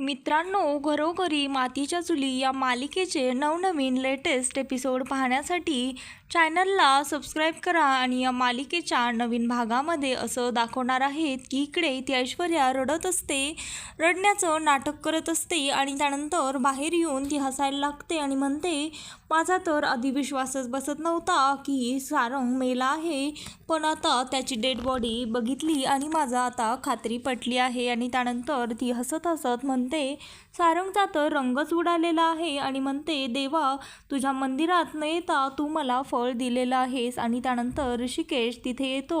मित्रांनो घरोघरी मातीच्या चुली या मालिकेचे नवनवीन लेटेस्ट एपिसोड पाहण्यासाठी चॅनलला सबस्क्राईब करा आणि या मालिकेच्या नवीन भागामध्ये असं दाखवणार आहेत की इकडे ती ऐश्वर्या रडत असते. रडण्याचं नाटक करत असते आणि त्यानंतर बाहेर येऊन ती हसायला लागते आणि म्हणते माझा तर आधी विश्वासच बसत नव्हता की सारंग मेला आहे. पण आता त्याची डेड बॉडी बघितली आणि माझा आता खात्री पटली आहे. आणि त्यानंतर ती हसत हसत म्हणते सारंगचा तर रंगच उडालेला आहे. आणि म्हणते देवा तुझ्या मंदिरात न येता तू मला फळ दिलेलं आहेस आणि त्यानंतर ऋषिकेश तिथे येतो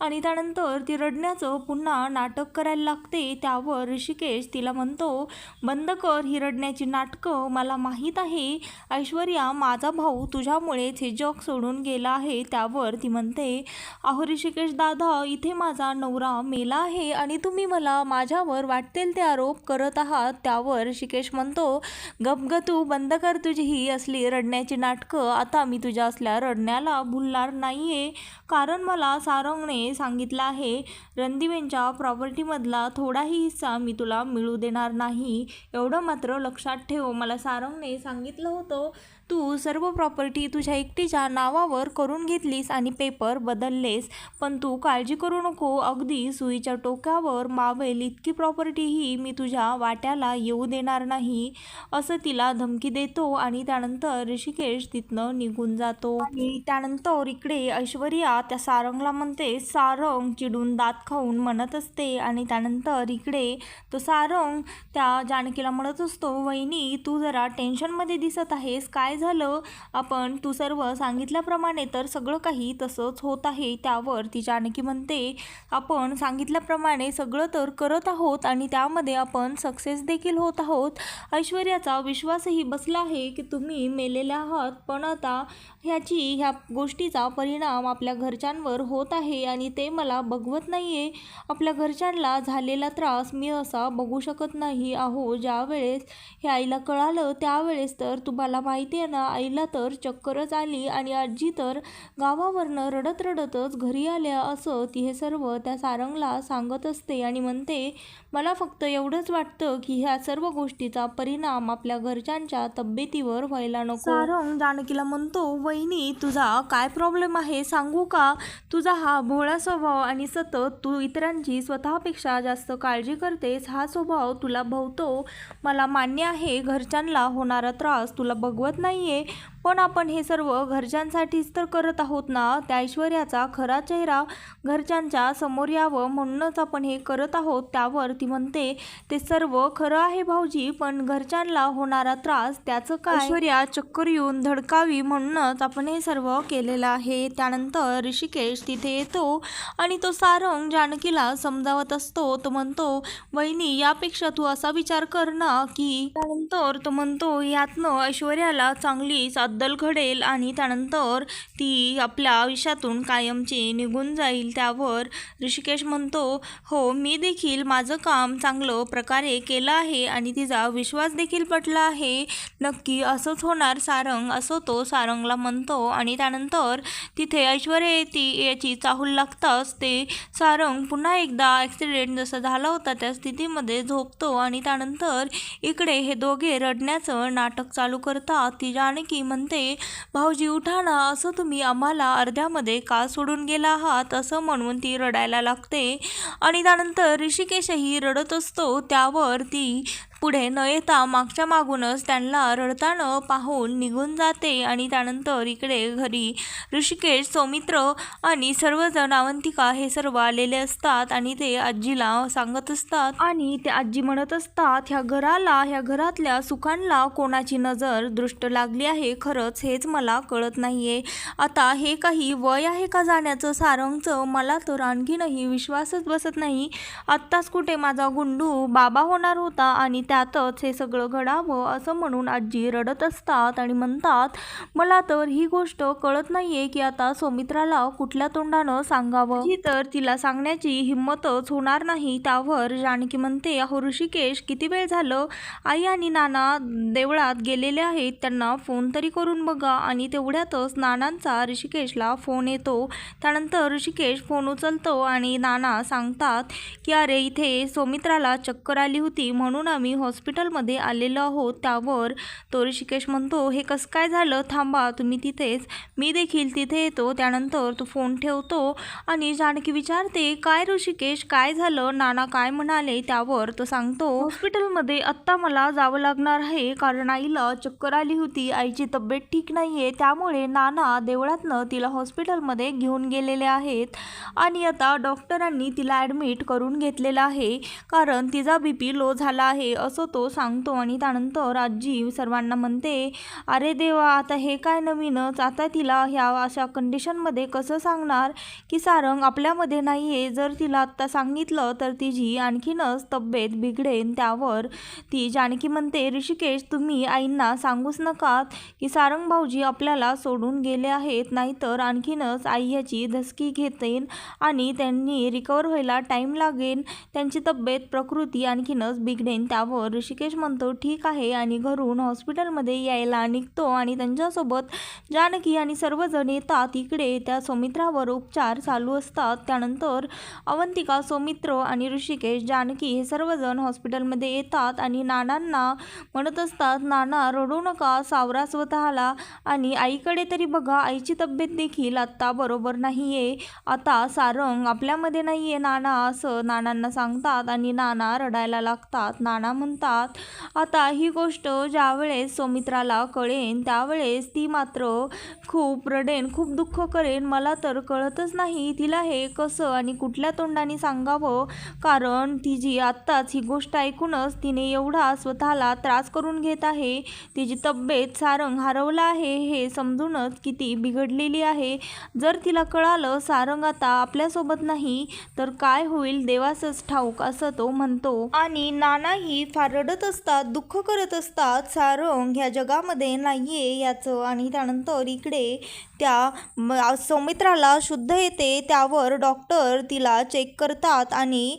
आणि त्यानंतर ती रडण्याचं पुन्हा नाटक करायला लागते. त्यावर ऋषिकेश तिला म्हणतो बंद कर ही रडण्याची नाटकं. मला माहीत आहे ऐश्वर्या माझा भाऊ तुझ्यामुळेच हे जग सोडून गेला आहे त्यावर ती म्हणते. अहो ऋषिकेश दादा इथे माझा नवरा मेला आहे आणि तुम्ही मला माझ्यावर वाटतील ते आरोप करत आहात. त्यावर ऋषिकेश म्हणतो गपगतू तू बंद कर तुझी ही असली रडण्याची नाटकं. आता मी तुझ्या असल्या रडण्याला भुलणार नाही आहे कारण मला सारंगने सांगितलं आहे रणदिवेंच्या प्रॉपर्टीमधला थोडाही हिस्सा मी तुला मिळू देणार नाही. एवढं मात्र लक्षात ठेव मला सारंगने सांगितलं होतं. तू सर्व प्रॉपर्टी तुझ्या एकटीच्या नावावर करून घेतलीस आणि पेपर बदललेस. पण तू काळजी करू नको. अगदी सुईच्या टोक्यावर मावेल इतकी प्रॉपर्टीही मी तुझ्या वाट्याला येऊ देणार नाही. असं तिला धमकी देतो आणि त्यानंतर ऋषिकेश तिथनं निघून जातो. आणि त्यानंतर इकडे ऐश्वर्या त्या सारंगला म्हणते सारंग चिडून दात खाऊन म्हणत असते. आणि त्यानंतर इकडे तो सारंग त्या जानकीला म्हणत असतो वहिनी तू जरा टेन्शनमध्ये दिसत आहेस. काय झालं? आपण तू सर्व सांगितल्याप्रमाणे तर सगळं काही तसंच होत आहे. त्यावर ती जानकी म्हणते आपण सांगितल्याप्रमाणे सगळं तर करत आहोत आणि त्यामध्ये आपण सक्सेस देखील होत आहोत. ऐश्वर्याचा विश्वासही बसला आहे की तुम्ही मेलेले आहात. पण आता ह्याची ह्या गोष्टीचा परिणाम आपल्या घरच्यांवर होत आहे आणि ते मला बघवत नाही आहे आपल्या घरच्यांना झालेला त्रास मी असा बघू शकत नाही आहो. ज्या वेळेस हे आईला कळालं त्यावेळेस तर तुम्हाला माहिती आहे ना आईला तर चक्करच आली आणि आजी तर गावावरनं रडत रडतच घरी आल्या असं ती हे सर्व त्या सारंगला सांगत असते आणि म्हणते मला फक्त एवढंच वाटतं की ह्या सर्व गोष्टीचा परिणाम आपल्या घरच्यांच्या तब्येतीवर व्हायला नको. सारंग जानकीला म्हणतो वहिनी तुझा काय प्रॉब्लेम आहे सांगू का? तुझा हा भोळा स्वभाव आणि सतत तू इतरांची स्वतःपेक्षा जास्त काळजी करतेस हा स्वभाव तुला भवतो. मला मान्य आहे घरच्यांना होणारा त्रास तुला बघवत नाही आहे पण आपण हे सर्व घरच्यांसाठीच तर करत आहोत ना? त्या ऐश्वर्याचा खरा चेहरा घरच्यांच्या समोर यावं म्हणूनच आपण हे करत आहोत त्यावर ती म्हणते ते सर्व खरं आहे भाऊजी पण घरच्यांना होणारा त्रास त्याचं काय? ऐश्वर्या चक्कर येऊन धडकावी म्हणूनच आपण हे सर्व केलेलं आहे. त्यानंतर ऋषिकेश तिथे येतो आणि तो सारंग जानकीला समजावत असतो. तो म्हणतो वहिनी यापेक्षा तू असा विचार कर ना की त्यानंतर तो म्हणतो यातनं ऐश्वर्याला चांगलीच बदल घडेल आणि त्यानंतर ती आपल्या आयुष्यातून कायमची निघून जाईल त्यावर ऋषिकेश म्हणतो हो मी देखील माझं काम चांगलं प्रकारे केलं आहे आणि तिचा विश्वास देखील पटला आहे. नक्की असंच होणार सारंग असं तो सारंगला म्हणतो आणि त्यानंतर तिथे ऐश्वर्या येते याची चाहूल लागताच ते सारंग पुन्हा एकदा ॲक्सिडेंट जसं झाला होता त्या स्थितीमध्ये झोपतो आणि त्यानंतर इकडे हे दोघे रडण्याचं नाटक चालू करतात. ती जानकी म्हणते भाऊजी उठा ना. असं तुम्ही आम्हाला अर्ध्यामध्ये का सोडून गेला आहात? असं म्हणून ती रडायला लागते. आणि त्यानंतर ऋषिकेशही रडत असतो. त्यावर ती पुढे न येता मागच्या मागूनच त्यांना रडताना पाहून निघून जाते आणि त्यानंतर इकडे घरी ऋषिकेश सौमित्र आणि सर्वजण अवंतिका हे सर्व आलेले असतात आणि ते आजीला सांगत असतात. आणि ते आजी म्हणत असतात ह्या घराला ह्या घरातल्या सुखांना कोणाची नजर दृष्ट लागली आहे खरंच हेच मला कळत नाहीये. आता हे काही वय आहे का जाण्याचं? सारंगचं मला तर आणखीनही विश्वासच बसत नाही. आत्ताच कुठे माझा गुंडू बाबा होणार होता आणि त्या त्यातच हे सगळं घडावं असं म्हणून आजी रडत असतात आणि म्हणतात मला तर ही गोष्ट कळत नाहीये की आता सौमित्राला कुठल्या तोंडानं सांगावं? ही तर तिला सांगण्याची हिंमतच होणार नाही. त्यावर जानकी म्हणते अहो ऋषिकेश किती वेळ झालं? आई आणि नाना देवळात गेलेले आहेत. त्यांना फोन तरी करून बघा. आणि तेवढ्यातच नानांचा ऋषिकेशला फोन येतो. त्यानंतर ऋषिकेश फोन उचलतो आणि नाना सांगतात की अरे इथे सौमित्राला चक्कर आली होती. म्हणून आम्ही हॉस्पिटलमध्ये आलेलो आहोत त्यावर तो ऋषिकेश म्हणतो हे कसं काय झालं? थांबा तुम्ही तिथेच. मी देखील तिथे येतो. त्यानंतर तो फोन ठेवतो आणि जानकी विचारते काय ऋषिकेश? काय झालं? नाना काय म्हणाले? त्यावर तो सांगतो हॉस्पिटलमध्ये आत्ता मला जावं लागणार आहे. कारण आईला चक्कर आली होती. आईची तब्येत ठीक नाही आहे त्यामुळे नाना देवळातनं तिला हॉस्पिटलमध्ये घेऊन गेलेले आहेत आणि आता डॉक्टरांनी तिला ॲडमिट करून घेतलेलं आहे. कारण तिचा बी पी लो झाला आहे. असं तो सांगतो आणि त्यानंतर आजी सर्वांना म्हणते अरे देवा आता हे काय नवीनच? आता तिला ह्या अशा कंडिशनमध्ये कसं सांगणार? की सारंग आपल्यामध्ये नाही आहे जर तिला आत्ता सांगितलं तर तिची आणखीनच तब्येत बिघडेन त्यावर ती जानकी म्हणते ऋषिकेश तुम्ही आईंना सांगूच नकात की सारंग भाऊजी आपल्याला सोडून गेले आहेत. नाहीतर आणखीनच आई ह्याची धसकी घेतेन आणि त्यांनी रिकवर व्हायला टाईम लागेल. त्यांची तब्येत प्रकृती आणखीनच बिघडेन त्यावर ऋषिकेश म्हणतो ठीक आहे आणि घरून हॉस्पिटलमध्ये यायला निघतो आणि त्यांच्यासोबत जानकी आणि सर्वजण येतात. इकडे त्या सौमित्रावर उपचार चालू असतात. त्यानंतर अवंतिका सौमित्र आणि ऋषिकेश जानकी हे सर्वजण हॉस्पिटलमध्ये येतात आणि नानांना म्हणत असतात नाना रडू नका. सावरा स्वतःला आणि आईकडे तरी बघा. आईची तब्येत देखील आत्ता बरोबर नाही आहे आता सारंग आपल्यामध्ये नाही आहे नाना असं नानांना सांगतात आणि नाना रडायला लागतात. नाना म्हणतात आता ही गोष्ट ज्यावेळेस सौमित्राला कळेन त्यावेळेस ती मात्र खूप रडेन खूप दुःख करेन मला तर कळतच नाही. तिला हे कसं आणि कुठल्या तोंडाने सांगावं? कारण तिची आत्ताच ही गोष्ट ऐकूनच तिने एवढा स्वतःला त्रास करून घेत आहे. तिची तब्येत सारंग हरवलं आहे. हे समजूनच किती बिघडलेली आहे. जर तिला कळालं सारंग आता आपल्यासोबत नाही तर काय होईल देवासच ठाऊक असं तो म्हणतो. आणि नानाही फार रडत असतात दुःख करत असतात सारंग ह्या जगामध्ये नाहीये याचं. आणि त्यानंतर इकडे त्या सौमित्राला शुद्ध येते त्यावर डॉक्टर तिला चेक करतात आणि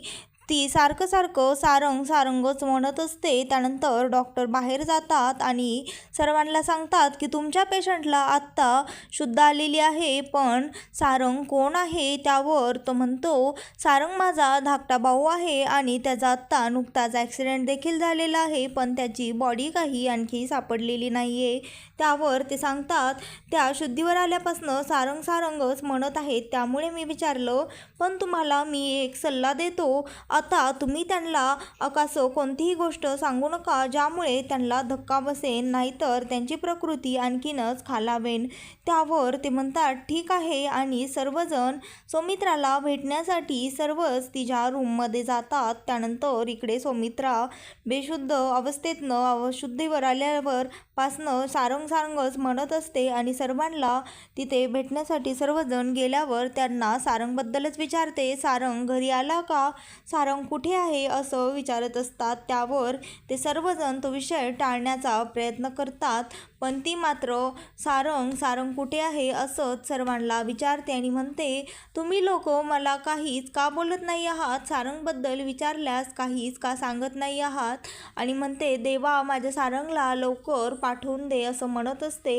ती सारखं सारखं सारंग सारंगच म्हणत असते. त्यानंतर डॉक्टर बाहेर जातात आणि सर्वांना सांगतात की तुमच्या पेशंटला आत्ता शुद्ध आलेली आहे पण सारंग कोण आहे त्यावर तो म्हणतो सारंग माझा धाकटा भाऊ आहे आणि त्याचा आत्ता नुकताच ॲक्सिडेंट देखील झालेला आहे पण त्याची बॉडी काही आणखी सापडलेली नाही आहे त्यावर ते सांगतात त्या शुद्धीवर आल्यापासनं सारंग सारंगच म्हणत आहेत त्यामुळे मी विचारलं पण तुम्हाला मी एक सल्ला देतो आता तुम्ही त्यांना अकासं कोणतीही गोष्ट सांगू नका ज्यामुळे त्यांना धक्का बसेन नाहीतर त्यांची प्रकृती आणखीनच खालावेन. त्यावर ते म्हणतात ठीक आहे आणि सर्वजण सौमित्राला भेटण्यासाठी सर्वच तिच्या रूममध्ये जातात. त्यानंतर इकडे सौमित्रा बेशुद्ध अवस्थेतनं अवशुद्धीवर आल्यावर पासनं सारंग सारंगच म्हणत असते आणि सर्वांना तिथे भेटण्यासाठी सर्वजण गेल्यावर त्यांना सारंगबद्दलच विचारते सारंग घरी आला का? सारंग कुठे आहे असं विचारत असतात. त्यावर ते सर्वजण तो विषय टाळण्याचा प्रयत्न करतात. पण ती मात्र सारंग सारंग कुठे आहे? असंच सर्वांना विचारते आणि म्हणते तुम्ही लोक मला काहीच का बोलत नाही आहात? सारंगबद्दल विचारल्यास काहीच का सांगत नाही आहात? आणि म्हणते देवा माझ्या सारंगला लवकर पाठवून दे असं म्हणत असते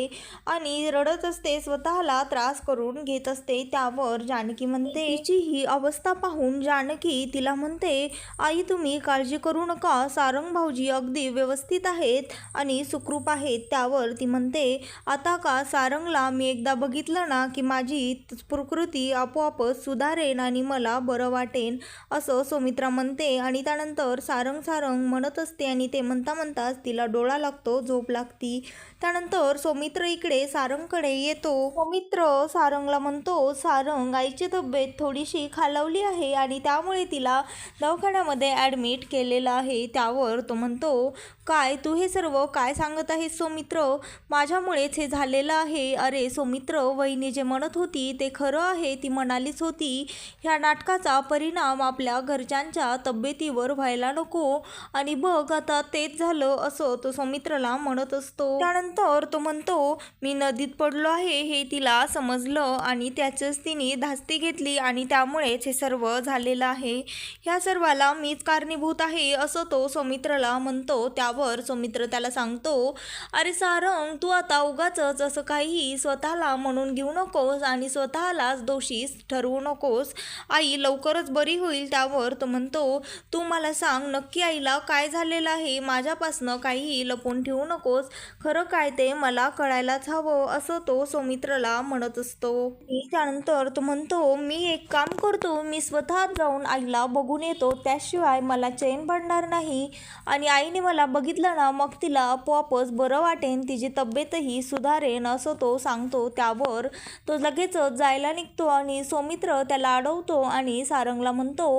आणि रडत असते स्वतःला त्रास करून घेत असते त्यावर जानकी म्हणते तिची ही अवस्था पाहून जानकी तिला म्हणते आई तुम्ही काळजी करू नका सारंग भाऊजी अगदी व्यवस्थित आहेत आणि सुखरूप आहेत त्यावर ती म्हणते आता का सारंगला मी एकदा बघितलं ना की माझी प्रकृती आपोआपच सुधारेन आणि मला बरं वाटेन असं सौमित्रा म्हणते आणि त्यानंतर सारंग सारंग म्हणत असते आणि ते म्हणता म्हणताच तिला डोळा लागतो झोप लागती. त्यानंतर सौमित्र इकडे सारंगकडे येतो. सौमित्र सारंगला म्हणतो सारंग आईची तब्येत थोडीशी खालावली आहे आणि त्यामुळे तिला दवाखान्यामध्ये ॲडमिट केलेलं आहे. त्यावर तो म्हणतो काय तू हे सर्व काय सांगत आहेस सौमित्र? माझ्यामुळेच हे झालेलं आहे. अरे सौमित्र वहिनी जे म्हणत होती ते खरं आहे ती म्हणालीच होती ह्या नाटकाचा परिणाम आपल्या घरच्यांच्या तब्येतीवर व्हायला नको आणि बघ आता तेच झालं असं तो सौमित्रला म्हणत असतो. त्यानंतर तो म्हणतो मी नदीत पडलो आहे हे तिला समजलं आणि त्याचंच तिने धास्ती घेतली आणि त्यामुळेच हे सर्व झालेलं आहे. ह्या सर्वाला मीच कारणीभूत आहे असं तो सौमित्रला म्हणतो. त्यावर सौमित्र त्याला सांगतो अरे सारंग तू आता उगाच असं काही स्वतःला म्हणून घेऊ नकोस आणि स्वतःलाच दोषी ठरवू नकोस. आई लवकरच बरी होईल त्यावर तो म्हणतो. तू मला सांग नक्की आईला काय झालेलं आहे? माझ्यापासनं काहीही लपून ठेवू नकोस. खरं काय काय ते मला कळायलाच हवं असं तो सौमित्रला म्हणत असतो. आणि त्यानंतर तो म्हणतो मी एक काम करतो मी स्वतः जाऊन आईला बघून येतो. त्याशिवाय मला चैन पडणार नाही. आणि आईने मला बघितलं ना मग तिला आपोआपच बरं वाटेन तिची तब्येतही सुधारेन असं तो सांगतो. त्यावर तो लगेचच जायला निघतो आणि सौमित्र त्याला अडवतो आणि सारंगला म्हणतो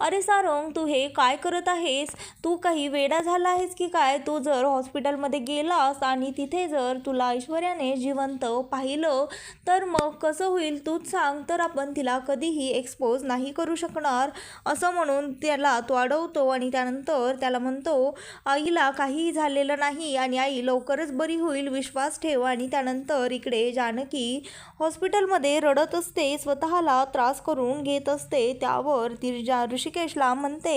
अरे सारंग तू हे काय करत आहेस? तू काही वेडा झाला आहेस की काय? तू जर हॉस्पिटलमध्ये गेलास आणि तिथे जर तुला ऐश्वर्याने जिवंत पाहिलं तर मग कसं होईल तूच सांग तर आपण तिला कधीही एक्सपोज नाही करू शकणार. असं म्हणून त्याला तो अडवतो आणि त्यानंतर त्याला म्हणतो आईला काहीही झालेलं नाही आणि आई लवकरच बरी होईल विश्वास ठेव. आणि त्यानंतर इकडे जानकी हॉस्पिटलमध्ये रडत असते स्वतःला त्रास करून घेत असते. त्यावर ती जा ऋषिकेशला म्हणते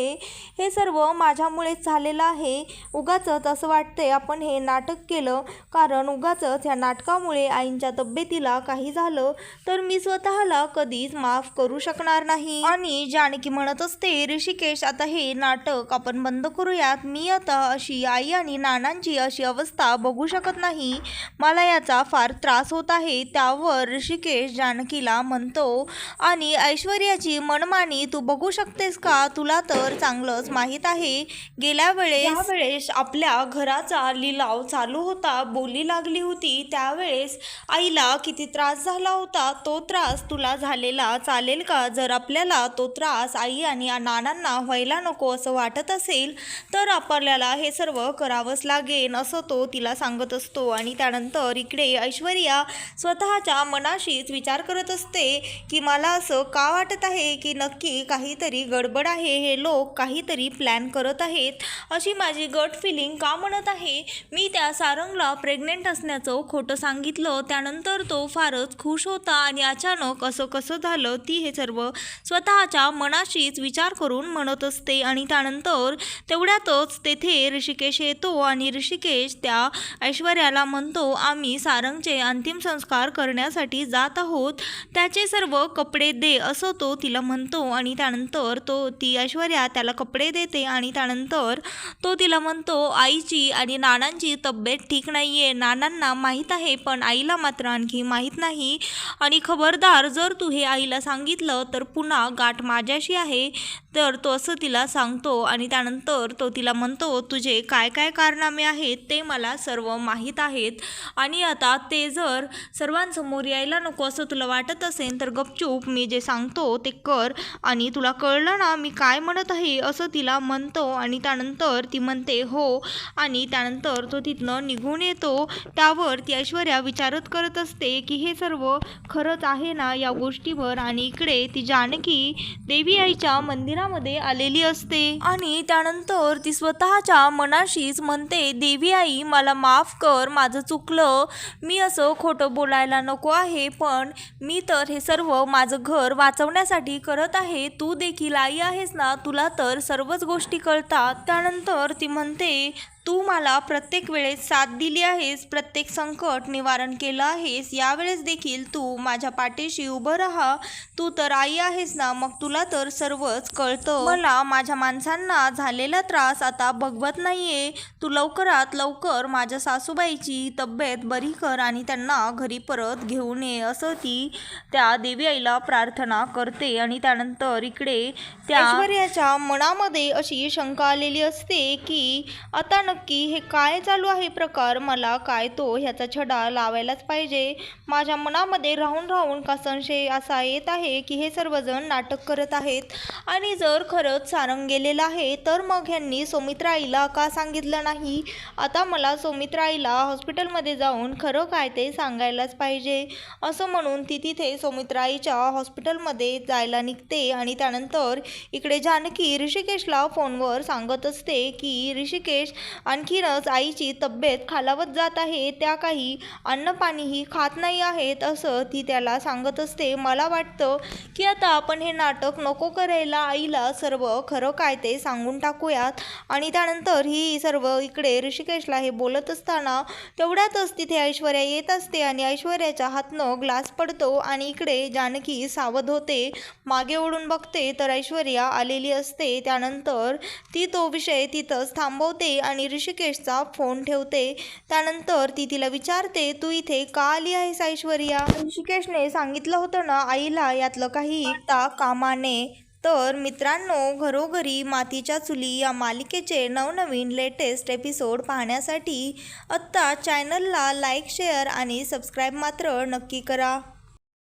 हे सर्व माझ्यामुळेच झालेलं आहे. उगाच असं वाटते आपण हे नाटक केलं. कारण उगाचच ह्या नाटकामुळे आईंच्या तब्येतीला काही झालं तर मी स्वतःला कधीच माफ करू शकणार नाही. आणि जानकी म्हणत असते ऋषिकेश आता हे नाटक आपण बंद करूयात. मी आता अशी आई आणि नानांची अशी अवस्था बघू शकत नाही. मला याचा फार त्रास होत आहे. त्यावर ऋषिकेश जानकीला म्हणतो आणि ऐश्वर्याची मनमानी तू बघू शकतेस का? तुला तर चांगलंच माहीत आहे. गेल्या वेळेस वेळेस आपल्या घराचा लिलाव चालू होता. बोली लागली होती त्यावेळेस आईला किती त्रास झाला होता तो त्रास तुला झालेला चालेल का? जर आपल्याला तो त्रास आई आणि नानांना व्हायला नको असं वाटत असेल तर आपल्याला हे सर्व करावंच लागेल असं तो तिला सांगत असतो. आणि त्यानंतर इकडे ऐश्वर्या स्वतःच्या मनाशीच विचार करत असते की मला असं का वाटत आहे की नक्की काहीतरी गडबड आहे? हे लोक काहीतरी प्लॅन करत आहेत. अशी माझी गट फिलिंग का म्हणत आहे? मी त्या सारंगला प्रेग्नेंट असण्याचं खोटं सांगितलं त्यानंतर तो फारच खुश होता आणि अचानक असं कसं झालं ती हे सर्व स्वतःच्या मनाशीच विचार करून म्हणत असते. आणि त्यानंतर तेवढ्यातच तेथे ऋषिकेश येतो आणि ऋषिकेश त्या ऐश्वर्याला म्हणतो आम्ही सारंगचे अंतिम संस्कार करण्यासाठी जात आहोत. त्याचे सर्व कपडे दे असं तो तिला म्हणतो. आणि त्यानंतर तो ती ऐश्वर्या त्याला कपडे देते. आणि त्यानंतर तो तिला म्हणतो आईची आणि नानांची तब्येत ठीक नाही आहे नानांना माहीत आहे पण आईला मात्र आणखी माहीत नाही. आणि खबरदार जर तू हे आईला सांगितलं तर पुन्हा गाठ माझ्याशी आहे तर तो असं तिला सांगतो आणि त्यानंतर तो तिला म्हणतो तुझे काय काय कारनामे आहेत ते मला सर्व माहीत आहेत. आणि आता ते जर सर्वांसमोर यायला नको असं तुला वाटत असेल तर गपचूप मी जे सांगतो ते कर. आणि तुला कळलं ना मी काय म्हणत आहे असं तिला म्हणतो. आणि त्यानंतर ती म्हणते हो. आणि त्यानंतर तो तिथनं निघून येतो. त्यावर ती ऐश्वर्या विचारत करत असते की हे सर्व खरंच आहे ना या गोष्टीवर? आणि इकडे ती जानकी देवी आईच्या मंदिरामध्ये आलेली असते. आणि त्यानंतर ती स्वतःच्या मनाशीच म्हणते देवी आई मला माफ कर माझं चुकलं. मी असं खोटं बोलायला नको आहे पण मी तर हे सर्व माझं घर वाचवण्यासाठी करत आहे. तू देखील आई आहेस ना तुला तर सर्वच गोष्टी कळतात. त्यानंतर ती म्हणते तू मला प्रत्येक वेळेस साथ दिली आहेस प्रत्येक संकट निवारण केलं आहेस यावेळेस देखील तू माझ्या पाठीशी उभं राहा. तू तर आई आहेस ना मग तुला तर सर्वच कळतं. मला माझ्या माणसांना झालेला त्रास आता बघवत नाहीये. तू लवकरात लवकर माझ्या सासूबाईची तब्येत बरी कर आणि त्यांना घरी परत घेऊन ये असं ती त्या देवी आईला प्रार्थना करते आणि त्यानंतर इकडे त्या ऐश्वर्याच्या मनामध्ये अशी शंका आलेली असते की आता नक्की हे काय चालू आहे प्रकार? मला काय तो ह्याचा छडा लावायलाच पाहिजे. माझ्या मनामध्ये राहून राहून का संशय असा येत आहे की हे सर्वजण नाटक करत आहेत. आणि जर खरंच सारंग गेलेलं आहे तर मग ह्यांनी सौमित्राईला का सांगितलं नाही? आता मला सौमित्राईला हॉस्पिटलमध्ये जाऊन खरं काय ते सांगायलाच पाहिजे. असं म्हणून ती तिथे सौमित्राईच्या हॉस्पिटलमध्ये जायला निघते आणि त्यानंतर इकडे जानकी ऋषिकेशला फोनवर सांगत असते की ऋषिकेश आणखीनच आईची तब्येत खालावत जात आहे त्या काही अन्नपाणीही खात नाही आहेत असं ती त्याला सांगत असते. मला वाटतं की आता आपण हे नाटक नको करायला आईला सर्व खरं काय ते सांगून टाकूयात. आणि त्यानंतर ही सर्व इकडे ऋषिकेशला हे बोलत असताना तेवढ्यातच तिथे ऐश्वर्या येत असते आणि ऐश्वर्याच्या हातनं ग्लास पडतो आणि इकडे जानकी सावध होते. मागे ओढून बघते तर ऐश्वर्या आलेली असते. त्यानंतर ती तो विषय तिथंच थांबवते आणि ऋषिकेशचा फोन ठेवते. त्यानंतर ती तिला विचारते तू इथे का आली आहेस ऐश्वर्या? ऋषिकेशने सांगितलं होतं ना आईला यातलं काही ता कामाने. तर मित्रांनो घरोघरी मातीच्या चुली या मालिकेचे नवनवीन लेटेस्ट एपिसोड पाहण्यासाठी आत्ता चॅनलला लाईक शेअर आणि सबस्क्राईब मात्र नक्की करा.